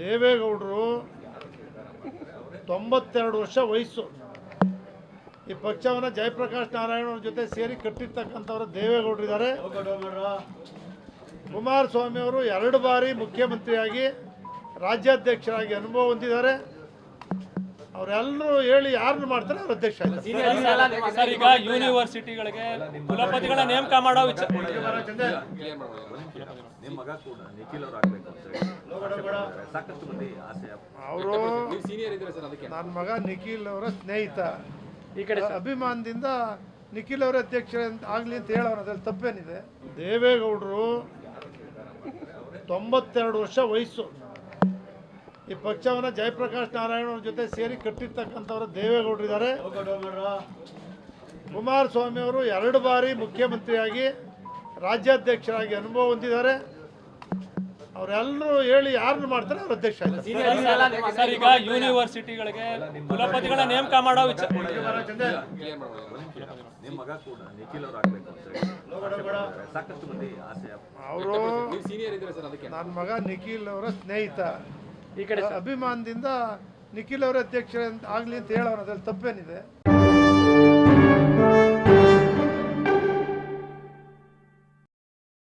ದೇವೇಗೌಡರು ತೊಂಬತ್ತೆರಡು ವರ್ಷ ವಯಸ್ಸು. ಈ ಪಕ್ಷವನ್ನು ಜಯಪ್ರಕಾಶ್ ನಾರಾಯಣ ಅವ್ರ ಜೊತೆ ಸೇರಿ ಕಟ್ಟಿರ್ತಕ್ಕಂಥವ್ರು ದೇವೇಗೌಡರು ಇದ್ದಾರೆ ಕುಮಾರಸ್ವಾಮಿ ಅವರು ಎರಡು ಬಾರಿ ಮುಖ್ಯಮಂತ್ರಿಯಾಗಿ ರಾಜ್ಯಾಧ್ಯಕ್ಷರಾಗಿ ಅನುಭವ ಹೊಂದಿದ್ದಾರೆ. ಅವರೆಲ್ಲರೂ ಹೇಳಿ ಯಾರನ್ನು ಮಾಡ್ತಾರೆ ಅವ್ರ ಅಧ್ಯಕ್ಷ ಸರ್ ಈಗ ಯೂನಿವರ್ಸಿಟಿಗಳಿಗೆ ಕುಲಪತಿಗಳ ನೇಮಕ ಮಾಡೋ ವಿಚಾರ. ನಿಮ್ಮ ಮಗ ಕೂಡ ನಿಖಿಲ್ ಅವ್ರು ಆಗ್ಬೇಕು ಅಂತ ಹೇಳಿ ಸಾಕಷ್ಟು ಮಂದಿ ಆಸೆ ಅವರು ಸೀನಿಯರ್ ಇದ್ರೆ ಸರ್ ಅದಕ್ಕೆ? ನನ್ನ ಮಗ ನಿಖಿಲ್ ಅವರ ಸ್ನೇಹಿತ. ಈ ಕಡೆ ಅಭಿಮಾನದಿಂದ ನಿಖಿಲ್ ಅವರ ಅಧ್ಯಕ್ಷ ಆಗಲಿ ಅಂತ ಹೇಳೋರು ಅದ್ರಲ್ಲಿ ತಪ್ಪೇನಿದೆ. ದೇವೇಗೌಡರು ತೊಂಬತ್ತೆರಡು ವರ್ಷ ವಯಸ್ಸು. ಈ ಪಕ್ಷವನ್ನು ಜಯಪ್ರಕಾಶ್ ನಾರಾಯಣ ಅವ್ರ ಜೊತೆ ಸೇರಿ ಕಟ್ಟಿರ್ತಕ್ಕಂಥವ್ರು ದೇವೇಗೌಡರು ಇದ್ದಾರೆ. ಕುಮಾರಸ್ವಾಮಿ ಅವರು ಎರಡು ಬಾರಿ ಮುಖ್ಯಮಂತ್ರಿಯಾಗಿ ರಾಜ್ಯಾಧ್ಯಕ್ಷರಾಗಿ ಅನುಭವ ಹೊಂದಿದ್ದಾರೆ. ಅವರೆಲ್ಲರೂ ಹೇಳಿ ಯಾರನ್ನು ಮಾಡ್ತಾರೆ ಅವ್ರ ಅಧ್ಯಕ್ಷ ಈಗ ಯೂನಿವರ್ಸಿಟಿಗಳಿಗೆ ಕುಲಪತಿಗಳ ನೇಮಕ ಮಾಡೋ ವಿಚಾರ. ನಿಮ್ಮ ಮಗ ಕೂಡ ನಿಖಿಲ್ ಅವ್ರು ಆಗ್ಬೇಕು ಅಂತ ಹೇಳಿ ಸಾಕಷ್ಟು ಮಂದಿ ಆಸೆ ಅವರು ಸೀನಿಯರ್ ಇದ್ರೆ ಸರ್ ಅದಕ್ಕೆ? ನನ್ನ ಮಗ ನಿಖಿಲ್ ಅವರ ಸ್ನೇಹಿತ. ಈ ಕಡೆ ಅಭಿಮಾನದಿಂದ ನಿಖಿಲ್ ಅವರ ಅಧ್ಯಕ್ಷ ಆಗಲಿ ಅಂತ ಹೇಳೋರು ಅದ್ರಲ್ಲಿ ತಪ್ಪೇನಿದೆ.